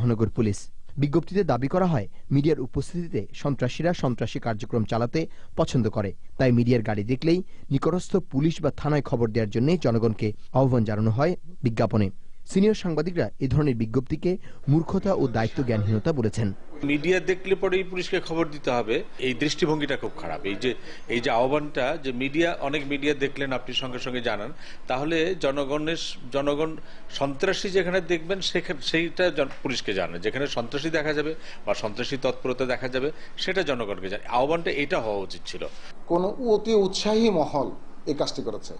মহানগর পুলিশ। বিজ্ঞপ্তিতে দাবি করা হয়, মিডিয়ার উপস্থিতিতে সন্ত্রাসীরা সন্ত্রাসী কার্যক্রম চালাতে পছন্দ করে। তাই মিডিয়ার গাড়ি দেখলেই নিকটস্থ পুলিশ বা থানায় খবর দেওয়ার জন্য জনগণকে আহ্বান জানানো হয় বিজ্ঞাপনে। সিনিয়র সাংবাদিকরা এ ধরনের বিজ্ঞপ্তিকে মূর্খতা ও দায়িত্ব জ্ঞানহীনতা বলেছেন। মিডিয়া দেখলে পরেই পুলিশকে খবর দিতে হবে। এই দৃষ্টিভঙ্গিটা খুব খারাপ। এই যে এই যে আহ্বানটা যে মিডিয়া, অনেক মিডিয়া দেখলেন, আপনি সঙ্গে সঙ্গে জানান, তাহলে জনগণের, জনগণ সন্ত্রাসী যেখানে দেখবেন, সেখানে, সেইটা পুলিশকে জানে যেখানে সন্ত্রাসী দেখা যাবে বা সন্ত্রাসী তৎপরতা দেখা যাবে, সেটা জনগণকে জানে আহ্বানটা এটা হওয়া উচিত ছিল। কোন অতি উৎসাহী মহল এই কাজটি করেছে।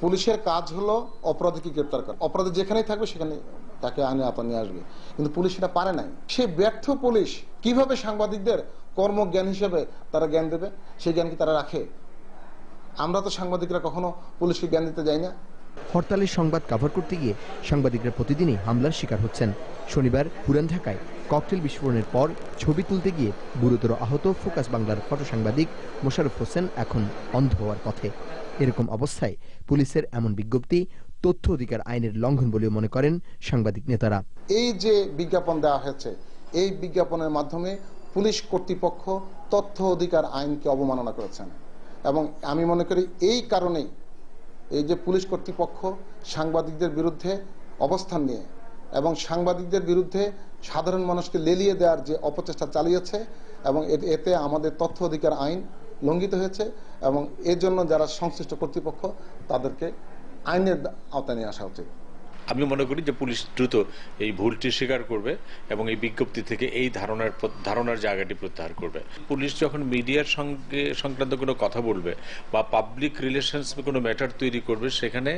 পুলিশের কাজ হলো অপরাধীকে গ্রেপ্তার করা। অপরাধী যেখানেই থাকবে সেখানে তাকে আইনে আপা নিয়ে আসবে। কিন্তু পুলিশ সেটা পারে নাই। সে ব্যর্থ পুলিশ কীভাবে সাংবাদিকদের কর্মজ্ঞান হিসেবে তারা জ্ঞান দেবে? সেই জ্ঞান কি তারা রাখে? আমরা তো সাংবাদিকরা কখনো পুলিশকে জ্ঞান দিতে যাই না। হরতালের সংবাদ কভার করতে গিয়ে সাংবাদিকরা প্রতিদিনই হামলার শিকার হচ্ছেন। শনিবার পুরান ঢাকায় ককটেল বিস্ফোরণের পর ছবি তুলতে গিয়ে গুরুতর আহত ফোকাস বাংলার ফটো সাংবাদিক মোশারফ হোসেন এখন অন্ধ হওয়ার পথে। এরকম অবস্থায় পুলিশের এমন বিজ্ঞপ্তি তথ্য অধিকার আইনের লঙ্ঘন বলেও মনে করেন সাংবাদিক নেতারা। এই যে বিজ্ঞাপন দেওয়া হয়েছে, এই বিজ্ঞাপনের মাধ্যমে পুলিশ কর্তৃপক্ষ তথ্য অধিকার আইনকে অবমাননা করেছেন। এবং আমি মনে করি এই কারণেই এই যে পুলিশ কর্তৃপক্ষ সাংবাদিকদের বিরুদ্ধে অবস্থান নিয়ে এবং সাংবাদিকদের বিরুদ্ধে সাধারণ মানুষকে লেলিয়ে দেওয়ার যে অপচেষ্টা চালিয়েছে এবং এতে আমাদের তথ্য অধিকার আইন লঙ্ঘিত হয়েছে এবং এর জন্য যারা সংশ্লিষ্ট কর্তৃপক্ষ তাদেরকে আইনের আওতায় নিয়ে আসা উচিত। আমি মনে করি যে পুলিশ দ্রুত এই ভুলটি স্বীকার করবে এবং এই বিজ্ঞপ্তি থেকে এই ধারণার ধারণার জায়গাটি প্রত্যাহার করবে। পুলিশ যখন মিডিয়ার সঙ্গে সংক্রান্ত কোনো কথা বলবে বা পাবলিক রিলেশনস কোনো ম্যাটার তৈরি করবে, সেখানে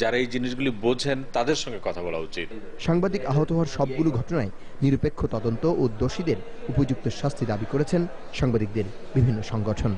যারা এই জিনিসগুলি বোঝেন, তাদের সঙ্গে কথা বলা উচিত। সাংবাদিক আহত হওয়ার সবগুলো ঘটনায় নিরপেক্ষ তদন্ত ও দোষীদের উপযুক্ত শাস্তি দাবি করেছেন সাংবাদিকদের বিভিন্ন সংগঠন।